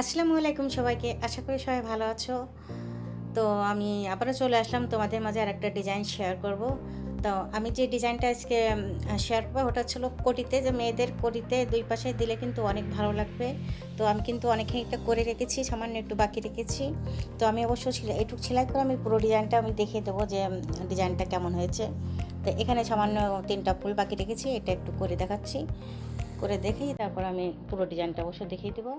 আসসালামু আলাইকুম সবাইকে। আশা করি সবাই ভালো আছো। তো আমি আবারও চলে আসলাম তোমাদের মাঝে আর একটা ডিজাইন শেয়ার করব। তো আমি যে ডিজাইনটা আজকে শেয়ার করব ওটা ছিল কোটিতে। যে মেয়েদের কোটিতে দুই পাশে দিলে কিন্তু অনেক ভালো লাগবে। তো আমি কিন্তু অনেকখানিটা করে রেখেছি, সামান্য একটু বাকি রেখেছি। তো আমি অবশ্য এটুক সেলাই করে আমি পুরো ডিজাইনটা আমি দেখিয়ে দেবো যে ডিজাইনটা কেমন হয়েছে। তো এখানে সামান্য তিনটা ফুল বাকি রেখেছি, এটা একটু করে দেখাচ্ছি। করে দেখি, তারপর আমি পুরো ডিজাইনটা অবশ্য দেখিয়ে দেবো।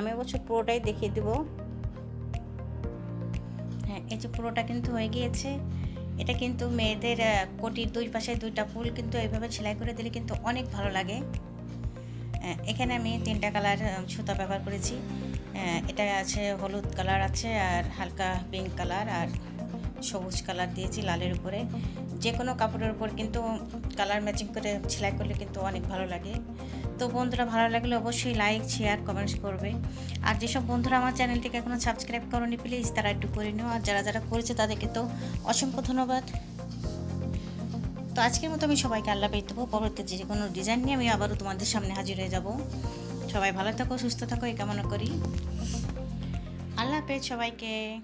আমি বছর পুরোটাই দেখিয়ে দেবো। হ্যাঁ এই যে পুরোটা কিন্তু হয়ে গিয়েছে। এটা কিন্তু মেয়েদের কোটির দুই পাশে দুইটা ফুল কিন্তু এইভাবে সেলাই করে দিলে কিন্তু অনেক ভালো লাগে। এখানে আমি তিনটা কালার সুতা ব্যবহার করেছি। এটা আছে হলুদ কালার আছে আর হালকা পিঙ্ক কালার আর সবুজ কালার দিয়েছি লালের উপরে। যে কোনো কাপড়ের উপর কিন্তু কালার ম্যাচিং করে সেলাই করলে কিন্তু অনেক ভালো লাগে। তো বন্ধুরা, ভালো লাগলে অবশ্যই লাইক শেয়ার কমেন্টস করবে। আর যেসব বন্ধুরা আমার চ্যানেলটিকে এখনও সাবস্ক্রাইব করনি প্লিজ তারা একটু করে নিও। আর যারা যারা করেছে তাদেরকে তো অসংখ্য ধন্যবাদ। তো আজকের মতো আমি সবাইকে আল্লাহ পেয়ে দেবো। পরবর্তী যে কোনো ডিজাইন নিয়ে আমি আবারও তোমাদের সামনে হাজির হয়ে যাব। সবাই ভালো থাকো, সুস্থ থাকো, এই কামনা করি। আল্লাহ হাফেজ সবাইকে।